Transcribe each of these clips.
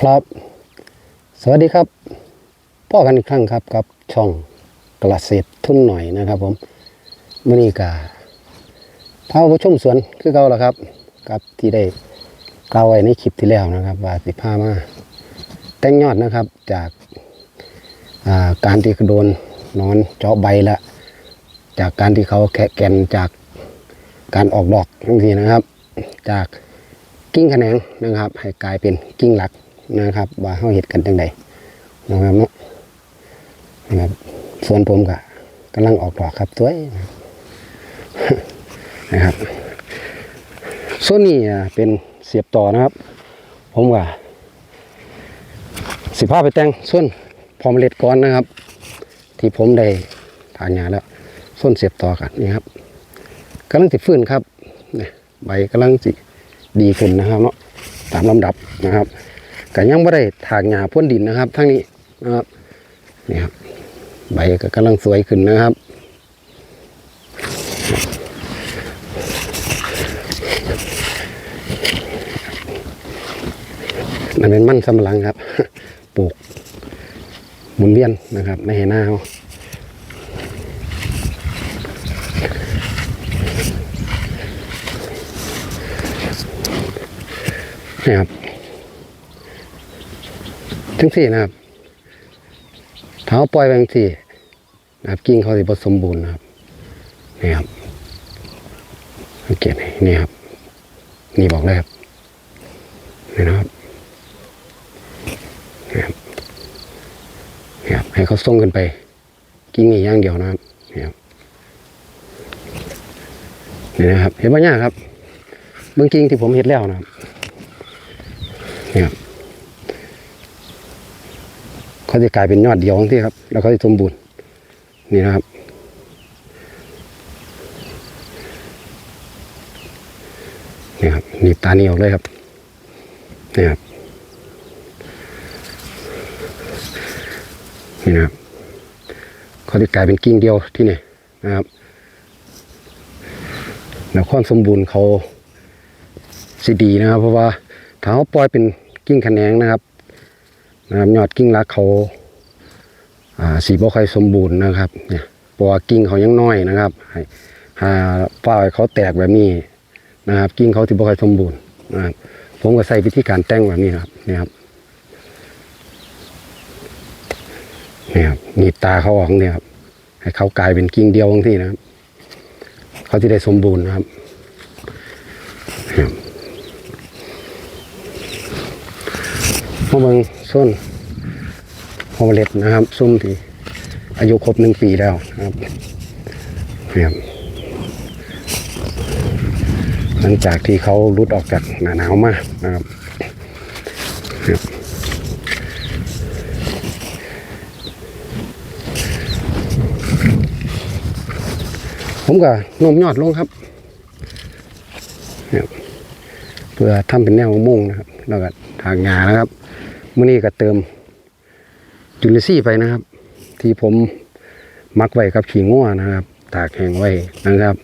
ครับ สวัสดีครับพ่อกันอีกครั้งครับกับช่องกระเศษทุนหน่อยนะครับ ผมมื่อนี้กาพาผู้ชมสวนคือเก่าแล้วครับ กับที่ได้กล่าวไว้ในคลิปที่แล้วนะครับ ว่าสิพามาแต่งยอดนะครับจากาการที่โดนนอนเจาะใบละจากการที่เขาแคะแกนจากการออกดอกทั้งทีนะครับ จากกิ้งแขนงนะครับ ให้กลายเป็นกิ้งหลัก นะครับว่าเขาเห็ดกันจังใดนะครับเนาะนะครับส่วนผมก็กำลังออกดอกครับสวยนะครับส่วนนี้อ่เป็นเสียบต่อนะครับ ผมว่าสิพาไปแต่งส่วนพอมเมล็ดก่อนนะครับ ที่ผมได้ทานยาแล้วส่วนเสียบต่อกันนี่ครับกำลังสิฟื้นครับใบกำลังสิดีขึ้นนะครับเนาะตามลำดับนะครับ ก็ยังไม่ได้ถางหญ้าพ่นดินนะครับทั้งนี้นะครับนี่ครับใบก็กำลังสวยขึ้นนะครับมันเป็นมันสำลังครับ ปลูกหมุนเวียนนะครับในให้หน้าเขานี่ครับ ทั้งสี่นะครับเท้าปล่อยไปทั้งสี่นะครับกิ่งเขาสิผสมบูรณ์นะครับนี่ครับสังเกตนี่ครับ นี่บอกเลยครับนี่นะครับนะครับนี่ครับให้เขาส่งกันไป กิ้งนี่ย่างเดียวนะครับนี่ครับนี่นะครับ เห็นป่ะเนี่ยครับเบื้องกิ้งที่ผมเห็นแล้วนะครับนี่ครับ เขาจะกลายเป็นยอดเดียวของที่ครับ แล้วเขาจะสมบูรณ์นี่นะครับ นี่ครับหนีบตานี่ออกเลยครับนี่ครับนี่นะครับเขาจะกลายเป็นกิ่งเดียวที่นี่นะครับแล้วความสมบูรณ์เขาสิดีนะครับ เพราะว่าถ้าเขาปล่อยเป็นกิ่งแขนงนะครับ นะครับยอดกิ่งรักเขาสีบ่ค่อยสมบูรณ์นะครับเนี่ยเพราะว่ากิ่งเขายังน้อยนะครับให้หาฝ้าเขาแตกแบบนี้นะครับ กิ่งเขาที่บ่ค่อยสมบูรณ์นะครับผมก็ใส่วิธีการแต่งแบบนี้ครับเนี่ยครับนี่ครับหนีบตาเขาออกเนี่ยครับให้เขากลายเป็นกิ่งเดียวบางที่นะครับเขาจะได้สมบูรณ์นะครับนี่ครับ พอเบิงส้นพอเมล็ดนะครับส้มที่อายุครบหนึ่งปีแล้วนะครับนี่ครับหลังจากที่เขารุดออกจากหนาหนาวมานะครับผมก็โน้มยอดลงครับเนี่ยเพื่อทำเป็นแนวมุ่งนะครับ แล้วก็ทางงานะครับ มื่อนี้ก็เติมจุลินทรีย์ไปนะครับ ที่ผมมักไว้กับขี้ง่วนะครับ ตากแห้งไว้นะครับ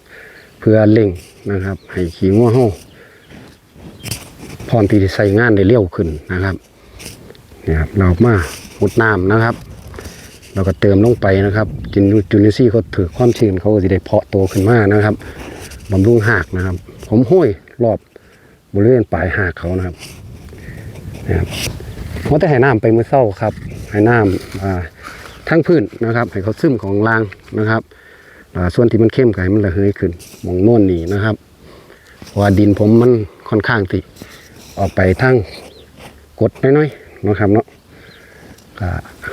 เพื่อเล่งนะครับ ให้ขี้ง่วเฮาพร้อมที่จะใส่งานได้เร็วขึ้นนะครับเนี่ยครับเรามาหดน้ำนะครับ เราก็เติมลงไปนะครับจินจุลินทรีย์เขาถือความชื้นเขาก็จะได้เพาะโตขึ้นมานะครับบำรุงหากนะครับ ผมห้อยรอบบริเวณปลายหากเขานะครับนะครับ เขาจะให้น้ำไปมือเศร้าครับให้น้ำอ่าทั้งพื้นนะครับ ให้เขาซึมของรางนะครับอ่าส่วนที่มันเข้มไก่มันระเหยขึ้นมองโน่นนี่นะครับเพราะว่าดินผมมันค่อนข้างที่ออกไปทั้งกดน้อยๆนะครับเนาะก็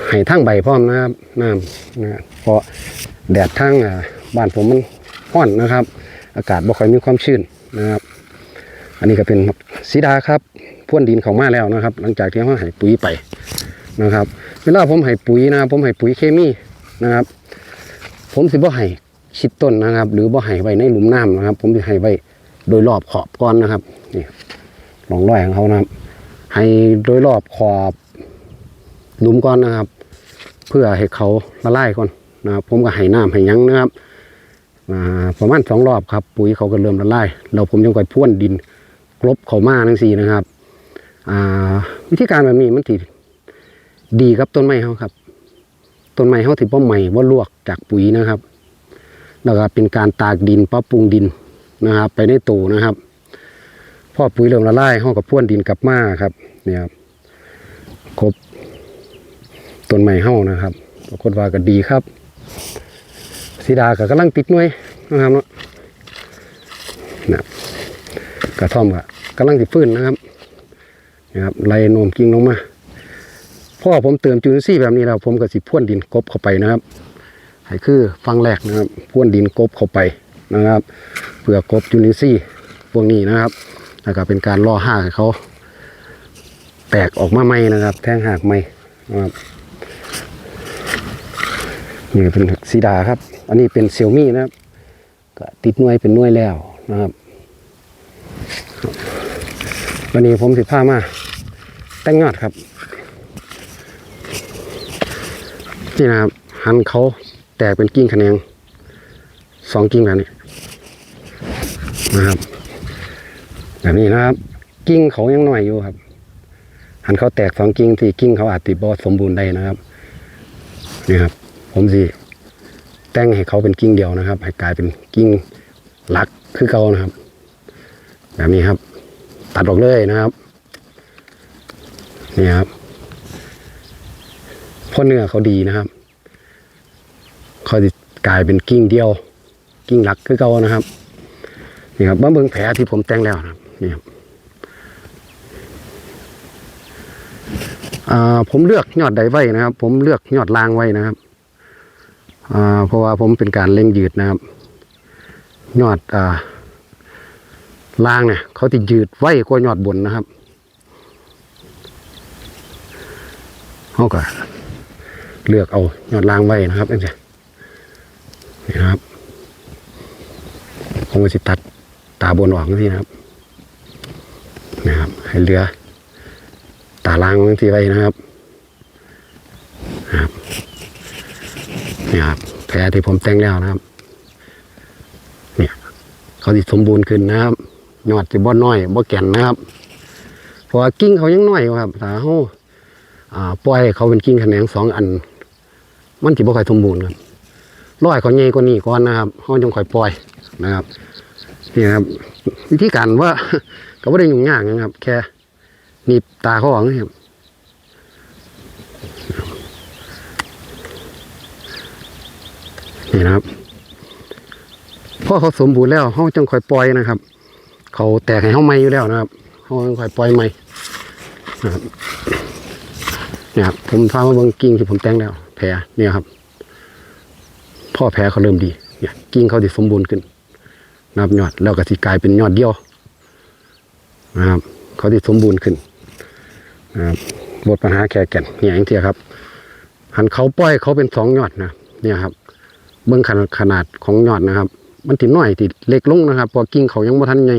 ให้ทั้งใบพร้อมนะครับน้ำนะเพราะแดดทั้งอ่าบ้านผมมันร้อนนะครับ อากาศบ่ค่อยมีความชื้นนะครับ อันนี้ก็เป็นสีดาครับพ่วนดินเขามาแล้วนะครับ หลังจากที่เขาให้ปุ๋ยไปนะครับ เวลาผมให้ปุ๋ยนะผมให้ปุ๋ยเคมีนะครับ ผมสิบ่ให้ชิดต้นนะครับ หรือบ่ให้ไว้ในหลุมน้ำนะครับ ผมสิให้ไว้โดยรอบขอบก้อนนะครับนี่หลองรอยของเขานะครับ ให้โดยรอบขอบหลุมก่อนนะครับ เพื่อให้เขาละลายก่อนนะครับ ผมก็ให้น้ำให้ยั้งนะครับประมาณสองรอบครับ ปุ๋ยเขาก็เริ่มละลายแล้วผมยังก่อยพ่วนดิน ลบเขามาทั้งสี่นะครับ อ่า วิธีการแบบนี้มันสิดีกับต้นไม้เฮาครับ ต้นไม้เฮาสิบ่ใหม่บ่ลวกจากปุ๋ยนะครับ แล้วก็เป็นการตากดินปรับปรุงดินนะครับ ไปในตูนะครับพอปุ๋ยเริ่มละลายเฮาก็พ่วนดินกลับมาครับ เนี่ยครับครบต้นไม้เฮานะครับปรากฏว่าก็ดีครับสีดาก็กำลังติดหน่วยนะครับเนาะนะ กระท่อมก็กำลังสิฟื้นนะครับนะครับไล่โนมกิ่งลงมาพ่อผมเติมจุลินทรีย์แบบนี้แล้วผมก็สิพ่วนดินกบเข้าไปนะครับให้คือฟังแรกนะครับพ่วนดินกบเข้าไปนะครับเพื่อกบจุลินทรีย์พวกนี้นะครับแล้วก็เป็นการล่อหาให้เขาแตกออกมาใหม่นะครับ แท่งหากใหม่นะครับนี่เป็นสีดาครับ อันนี้เป็นเซี่ยมี่นะครับก็ติดหน่วยเป็นหน่วยแล้วนะครับ วันนี้ผมสิพามาแต่งยอดครับ นี่นะครับ หันเขาแตกเป็นกิ่งแขนงสองกิ่งแบบนี้นะครับ แบบนี้นะครับ กิ่งเขายังหน้อยอยู่ครับ หันเขาแตกสองกิ่งที่กิ่งเขาอาจติบอสมบูรณ์ได้นะครับนี่ครับ ผมสิแต่งให้เขาเป็นกิ่งเดียวนะครับ ให้กลายเป็นกิ่งหลักคือเขานะครับ แบบนี้ครับ ตัดออกเลยนะครับนี่ครับเพราะเนื้อเขาดีนะครับเขาจะกลายเป็นกิ่งเดียว กิ่งหลักคือเขานะครับนี่ครับมาเบิ่งแผลที่ผมแต่งแล้วนะครับนี่ครับผมเลือกยอดใดไว้นะครับ ผมเลือกยอดลางไว้นะครับเพราะว่าผมเป็นการเล่งยืดนะครับ ยอดอ่า ลางเนี่ยเขาจะยืดไว้กว่ายอดบนนะครับเขาก็เลือกเอายอดลางไว้นะครับนี่นี่นะครับผมก็จะตัดตาบนออกนี่นะครับนะครับ ให้เหลือ ตาล่างบางทีไว้นะครับนะครับนี่ครับแผลที่ผมแต่งแล้วนะครับ เนี่ยเขาสิสมบูรณ์ขึ้นนะครับ ยอดสิบ่น้อยบ่แก่นนะครับเพราะกิ่งเขายังน้อยครับถ้าเขาอ่าปล่อยเขาเป็นกิ่งแขนงสองอัน มันสิบ่ค่อยสมบูรณ์ครับร้อยเขาใหญ่กว่านี้ก่อนนะครับเขาจงค่อยปล่อยนะครับนี่ครับวิธีการว่าก็ไม่ได้ยุ่งยากนะครับ แค่หนีบตาเขาออกนะครับนี่นะครับพอเขาสมบูรณ์แล้วเขาจังค่อยปล่อยนะครับ เขาแตกให้เขาไม่อยู่แล้วนะครับเขาจังค่อยปล่อยไม่นะครับเนี่ยครับผมพามาเบิ่งกิ่งที่ผมแต่งแล้ว แผลเนี่ยครับ พ่อแผลเขาเริ่มดี เนี่ย กิ่งเขาที่สมบูรณ์ขึ้นนะครับยอดแล้วก็สิกลายเป็นยอดเดียวนะครับ เขาที่สมบูรณ์ขึ้นนะครับบทปัญหาแค่แก่นเนี่ยอย่างเทียครับหันเขาปล่อยเขาเป็นสองยอดนะเนี่ยครับ เบื้องขนาดขนาดของยอดนะครับ มันติดน้อยติดเล็กลงนะครับ พอกิ่งเขายังบ่ทันไง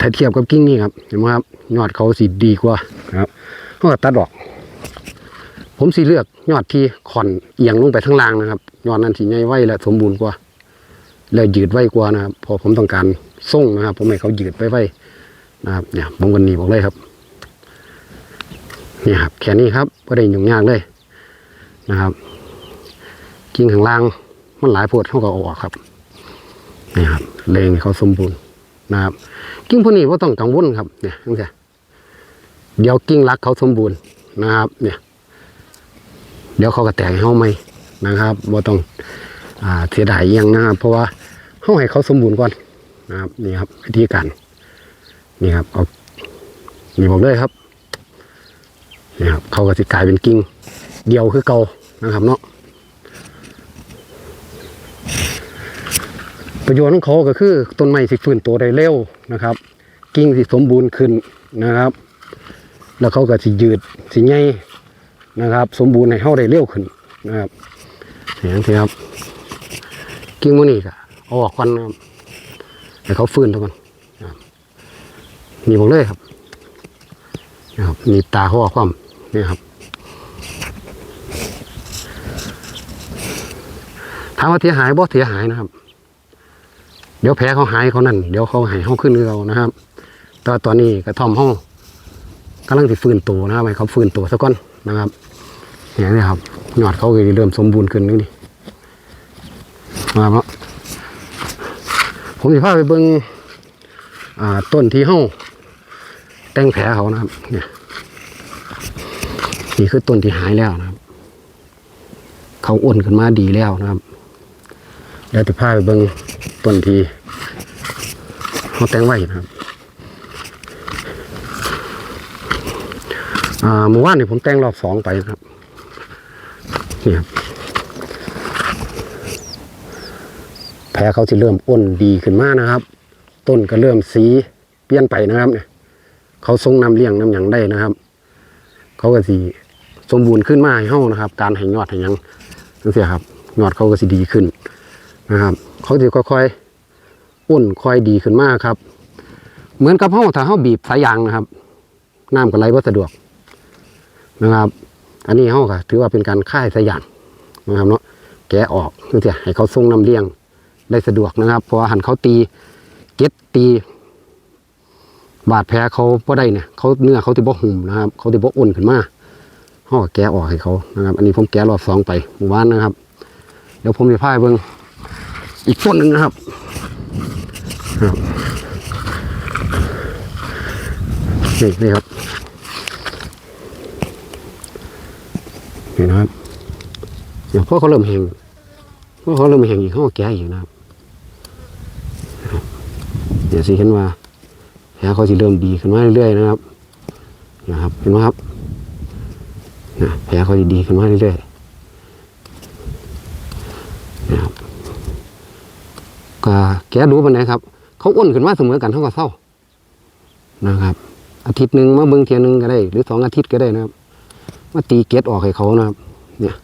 ถ้าเทียบกับกิ่งนี่ครับเห็นไหมครับยอดเขาสีดีกว่าครับเขาก็ตัดออก ผมสีเลือกยอดที่ขอนเอียงลงไปข้างล่างนะครับยอดนั้นสีใหญ่ไว้และสมบูรณ์กว่า แล้วยืดไว้กว่านะครับเพอผมต้องการส่งนะครับ ผมให้เขายืดไว้ไว้นะครับเนี่ยผมกันนี้บอกเลยครับเนี่ยครับแค่นี้ครับก็ได้ยุ่งยากเลยนะครับกิ่งข้างล่างมันหลายโพดเขาก็เอาออกครับนี่ครับเลงให้เขาสมบูรณ์ นะครับกิ่งพวกนี้ว่าต้องกังวลครับเนี่ยตั้งแต่เดี๋ยวกิ่งรักเขาสมบูรณ์นะครับ เนี่ย เดี๋ยวเขาก็แตกให้เขาไหมนะครับว่าต้องอเสียดายอิหยังนะครับ เพราะว่าเขาให้เขาสมบูรณ์ก่อนนะครับนี่ครับวิธีการนี่ครับเอานี่บอกเลยครับนี่ครับเขาก็จะกลายเป็นกิ่งเดียวคือเก่านะครับเนาะ ประโยชน์ของเขาก็คือต้นไม้สิฟื้นตัวได้เร็วนะครับ กิ่งสิสมบูรณ์ขึ้นนะครับ แล้วเขาก็สิยืดสิใหญ่นะครับ สมบูรณ์ให้เขาได้เร็วขึ้นนะครับอย่างที่ครับ กิ่งมันนี่ก็เอาออกก่อนนะครับให้เขาฟื้นทุกคนมีบอกเลยครับนะครับมีตาเขาออกความนี่ครับถามว่าเสียหายบ่เสียหายนะครับ เดี๋ยวแผลเขาหายเขานั่นเดี๋ยวเขาหายเขาขึ้นเรานะครับแต่ตอนนี้กระท่อมห้องกำลังสิฟื้นตัวนะครับให้เขาฟื้นตัวซะก่อนนะครับอย่างนี้ครับยอดเขาก็เริ่มสมบูรณ์ขึ้นนี่นี่มาครับผมจะพาไปเบิ่งต้นที่เฮ้าแต่งแผลเขานะครับเนี่ยนี่คือต้นที่หายแล้วนะครับ เขาอ้วนขึ้นมาดีแล้วนะครับ เดี๋ยวจะพาไปเบิ่งต้นทีเขาแต่งไว้นะครับเมื่อวานนี่ผมแต่งรอบสองไปนะครับนี่ครับแผลเขาจะเริ่มอ้นดีขึ้นมากนะครับ ต้นก็เริ่มสีเปลี่ยนไปนะครับเนี่ยเขาทรงน้ำเลี้ยงน้ำหยังได้นะครับ เขาก็สีสมบูรณ์ขึ้นมาให้เฮานะครับ การให้ยอดให้ยังนั่นสิครับยอดเขาก็สิดีขึ้น นะครับเขาจะค่อยๆอ้นค่อยดีขึ้นมากครับ เหมือนกับเฮาถ้าเฮาบีบสายยางนะครับน้ำก็ไหลบ่สะดวกนะครับ อันนี้เขาก็ถือว่าเป็นการค่ายสยานนะครับเนาะแกะออกเพื่อให้เขาทรงน้ำเลี้ยงได้สะดวกนะครับ เพราะหันเขาตีเก็ดตี บาดแผลเขาพอได้เนี่ยเขาเนื้อเขาติบ่หุ่มนะครับ เขาติบ่อ่อนขึ้นมาเขาก็แกะออกให้เขานะครับ อันนี้ผมแกะรอบสองไปเมื่อวานนะครับ เดี๋ยวผมจะพายเบิ่ง อีกต้นหนึ่งนะครับครับนี่นี่ครับเห็นนะครับเดี๋ยวพอเขาเริ่มแห้งพอเขาเริ่มแห้งอีกเขาก็แก่อีกนะครับเดี๋ยวสิเห็นว่าแผลเขาสิเริ่มดีขึ้นมาเรื่อยๆนะครับนะครับเห็นไหมครับนะแผลเขาสิดีขึ้นมาเรื่อยๆนะครับก็ แกดูปันไหนครับ เขาอ้วนขึ้นมาเสมอกันเท่ากับเศร้านะครับ อาทิตย์หนึ่งมาเบิ่งเทียหนึงก็ได้ หรือสองอาทิตย์ก็ได้นะครับ มาตีเกล็ดออกให้เขานะครับ เนี่ย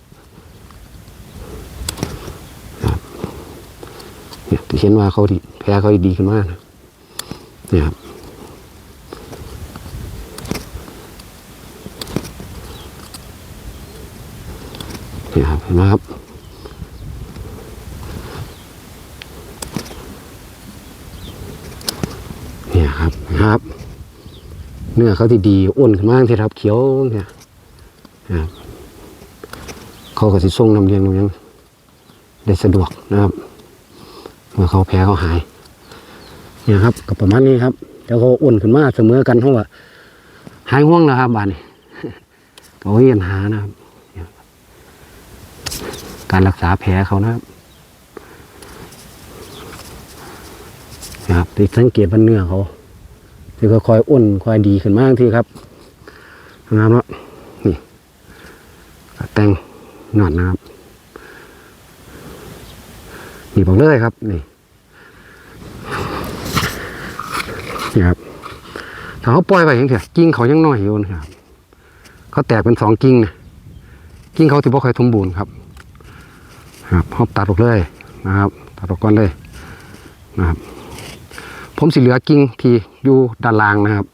เนี่ยที่เห็นว่าเขาดีแพ้เขาดีขึ้นมากนะเนี่ยครับเนี่ยครับเห็นไหมครับ เนี่ย ครับ เนื้อเขาที่ดีอ้วนขึ้นมากที่ครับ เขียวเนี่ยครับเขาก็สิส่งนำเลี้ยงนำเลี้ยงได้สะดวกนะครับ เมื่อเขาแพ้เขาหายเนี่ยครับก็ประมาณนี้ครับแล้วเขาอ้วนขึ้นมากเสมอกันเพราว่าหายห่วงแล้วครับบ้านนี้เขาเรียนหานะครับ การรักษาแผลเขานะครับนะครับที่สังเกตว่าเนื้อเขา ที่ค่อยๆอ้นค่อยดีขึ้นมากทีครับนะครับเนาะแต่งหนอดนะครับนี่บอกเลยครับนี่นี่ครับถ้าเขาปล่อยไปอย่างเถอะกิ่งเขายังน้อยอยู่นะครับเขาแตกเป็นสองกิ่งนะกิ่งเขาที่บ่ค่อยสมบูรณ์ครับครับเขาตัดออกเลยนะครับตัดออกก่อนเลยนะครับ ผมสิเหลือกิ่งที่อยู่ด้านล่างนะครับ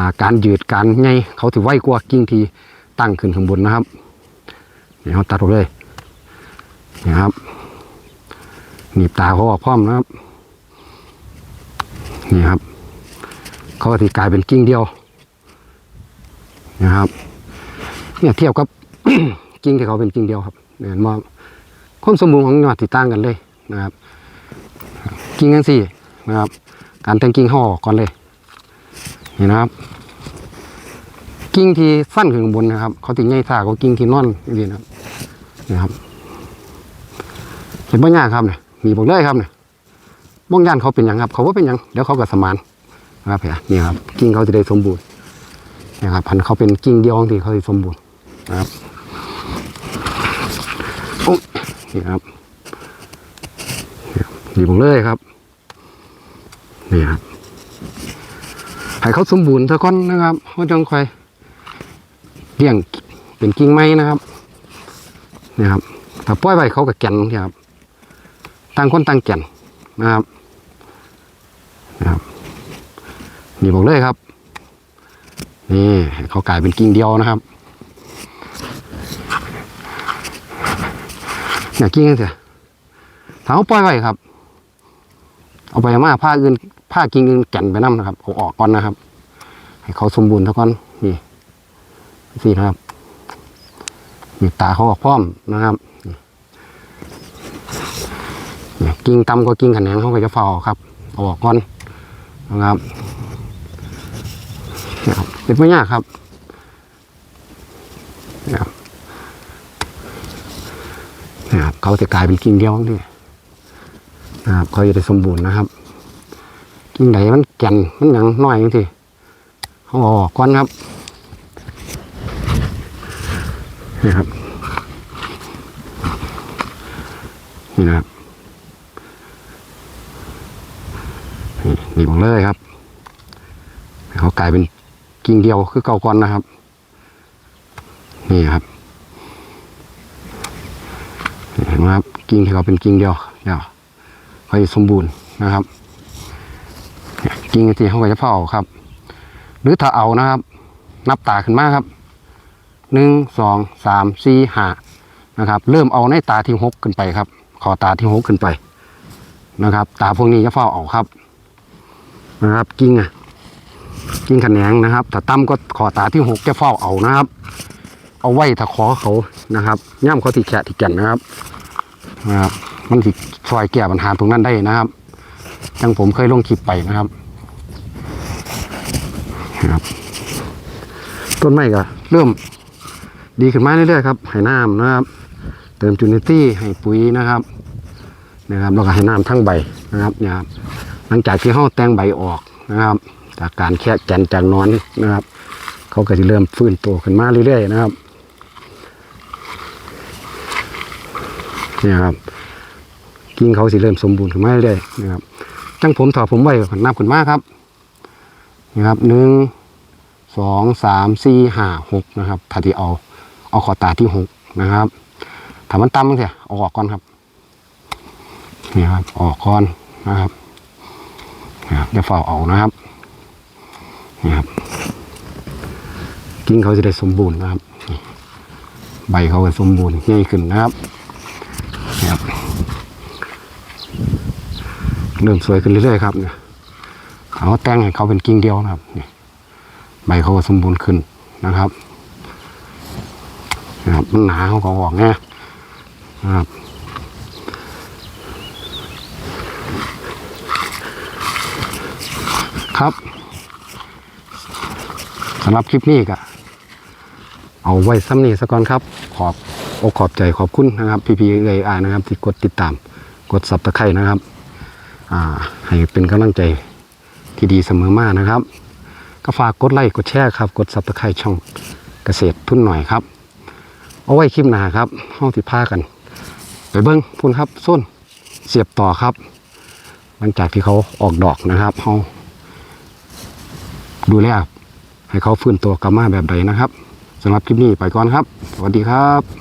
าการยืดการไงเขาถือไว้กว่ากิ่งที่ตั้งขึ้นข้างบนนะครับนี่เขาตัดออกเลยนี่ครับหนีบตาเขาออกพร้อมนะครับนี่ครับ เขาก็ที่กลายเป็นกิ่งเดียวนะครับเนี่ยเทียบกับกิ่งที่เขาเป็นกิ่งเดียวครับเนี่ยมความสมบูรณ์ของยอดที่ต่างกันเลยนะครับ กิ่งกันสี่ นะครับ การแต่งกิ่งห่อก่อนเลยนี่นะครับ กิ่งที่สั้นขึ้นบนนะครับ เขาถึงใหญ่ท่ากว่ากิ่งที่นอนนี่นะครับนะครับ เห็นบ่ยากครับเนี่ยมีบอกเลยครับเนี่ยบ้องย่านเขาเป็นยังครับ เขาว่าเป็นยังเดี๋ยวเขาก็สมานนะครับเพี่ยนี่ครับ กิ่งเขาจะได้สมบูรณ์นะครับพันเขาเป็นกิ่งเดียวที่เขาจะสมบูรณ์นะครับโอ้ยนี่ครับนี่บอกเลยครับ นี่ครับให้เขาสมบูรณ์ซะก่อนนะครับเขาจังค่อยเลี้ยงเป็นกิ่งไม้นะครับนี่ครับถ้าปล่อยไว้เขาก็แก่นครับต่างคนต่างแก่นนะครับนะครับ นี่บอกเลยครับ นี่เขากลายเป็นกิ่งเดียวนะครับเนี่ยกิ่งเสียถ้าเขาปล่อยไว้ครับ เอาไปมาผ้าอื่น ผ้ากิ่งอื่นแก่นไปน้ำนะครับเอาออกก่อนนะครับ ให้เขาสมบูรณ์เท่าก่อนสี่นะครับนี่ตาเขาออกพร้อมนะครับกิ่งต่ำก็กิ่งขนแหนงเขาก็จะเฝ้าออกครับเอาออกก่อนนะครับนี่ครับเป็นไม่ยากครับนี่ครับนี่ครับเขาจะกลายเป็นกิ่งเดียวนี่นะครับเขาจะได้สมบูรณ์นะครับ กิ่งไหนมันแก่นมันหยังน้อยจังทีเขาออกก่อนครับนี่ครับนี่นะครับนี่บอกเลยครับ เขากลายเป็นกิ่งเดียวคือเก่าก่อนนะครับ นี่ครับนี่เห็นไหมครับกิ่งที่เขาเป็นกิ่งเดียวเดียวเขาสมบูรณ์นะครับ กิ่งที่เขาก็จะเผาครับ หรือถ้าเอานะครับ นับตาขึ้นมาครับหนึ่งสองสามสี่ห้านะครับ เริ่มเอาในตาที่หกขึ้นไปครับขอตาที่หกขึ้นไปนะครับ ตาพวกนี้จะเฝ้าเอาครับ นะครับกิ่งอะกิ่งขนแหนงนะครับ ถ้าต่ำก็ขอตาที่หกจะเฝ้าเอานะครับ เอาไว้ถ้าขอเขานะครับย่ำเขาที่แฉะที่แก่นนะครับนะครับมันสิซอยแก้ปัญหาตรงนั้นได้นะครับ จังผมเคยลงคลิปไปนะครับนะครับ ต้นไม้ก็เริ่มดีขึ้นมาเรื่อยๆครับให้น้ำนะครับ เติมจูนิตี้ให้ปุ๋ยนะครับ นะครับแล้วก็ให้น้ำทั้งใบนะครับเนี่ยครับหลังจากที่เขาแตงใบออกนะครับ จากการแค่แกนจากนอนนะครับ เขาก็จะเริ่มฟื้นตัวขึ้นมาเรื่อยๆนะครับเนี่ยครับกิ่งเขาสิเริ่มสมบูรณ์ขึ้นมาเรื่อยๆนะครับ จังผมถอดผมไว้นับขึ้นมาครับนะครับหนึ่งสองสามสี่ห้าหกนะครับถ้าที่เอาเอาขอตาที่หกนะครับถ้ามันต่ำมั้งเถอะเอาออกก่อนครับนี่ครับออกก่อนนะครับนะครับจะเฝ้าเอานะครับนี่ครับกิ่งเขาจะได้สมบูรณ์นะครับ ใบเขาจะสมบูรณ์ง่ายขึ้นนะครับนี่ครับ เริ่มสวยขึ้นเรื่อยๆครับเนี่ยเขาแต่งให้เขาเป็นกิ่งเดียวนะครับนี่ใบเขาก็สมบูรณ์ขึ้นนะครับนะครับมันหนาเขาก็ออกง่นะครับครับสำหรับคลิปนี้ก็เอาไว้ซ้ำนี้ซะก่อนครับ ขอบอกขอบใจขอบคุณนะครับ พี่พีเอไอนะครับ ที่กดติดตาม กดสับตะไคร่นะครับ ให้เป็นกำลังใจที่ดีเสมอมานะครับ ก็ฝากกดไลค์กดแชร์ครับ กดซับสไครต์ช่องเกษตรทุนหน่อยครับ เอาไว้คลิปหน้าครับห้องที่พากัน ไปเบิ้งพุ่นครับส้นเสียบต่อครับ หลังจากที่เขาออกดอกนะครับเขาดูแลให้เขาฟื้นตัวกลับมาแบบใดนะครับสำหรับคลิปนี้ไปก่อนครับ สวัสดีครับ